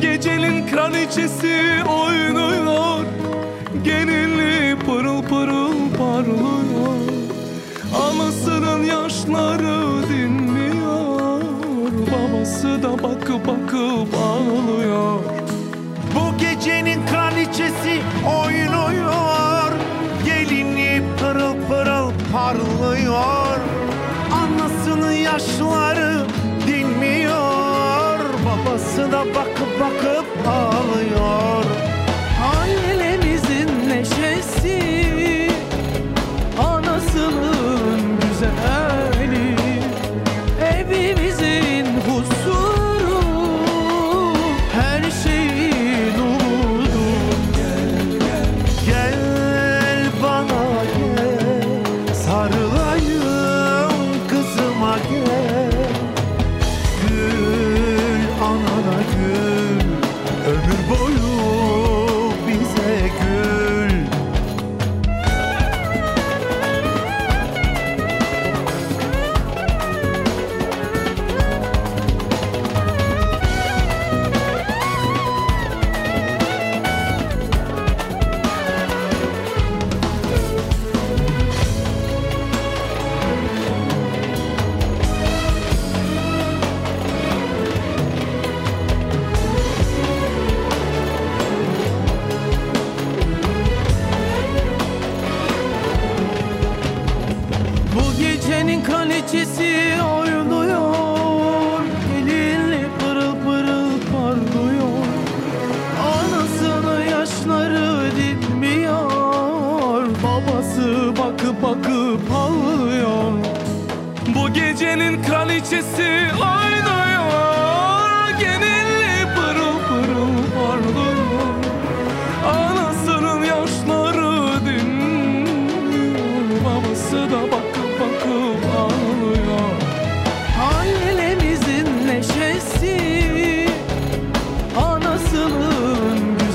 gecenin kraliçesi oynuyor. Gelinli pırıl pırıl parlıyor. Anasının yaşları dinmiyor Babası da bakıp bakıp ağlıyor Babası da bakıp bakıp ağlıyor. Ailemizin neşesi kraliçesi oynuyor Gelinli pırıl pırıl parlıyor. Anasının yaşları dinmiyor Babası bakıp bakıp ağlıyor. Bu gecenin kraliçesi oynuyor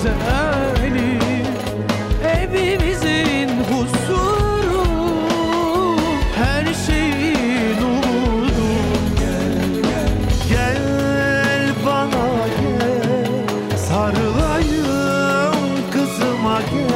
güzeli Evimizin huzuru. Her şeyin umudu. Gel, gel, gel bana gel Sarılayım kızıma gel.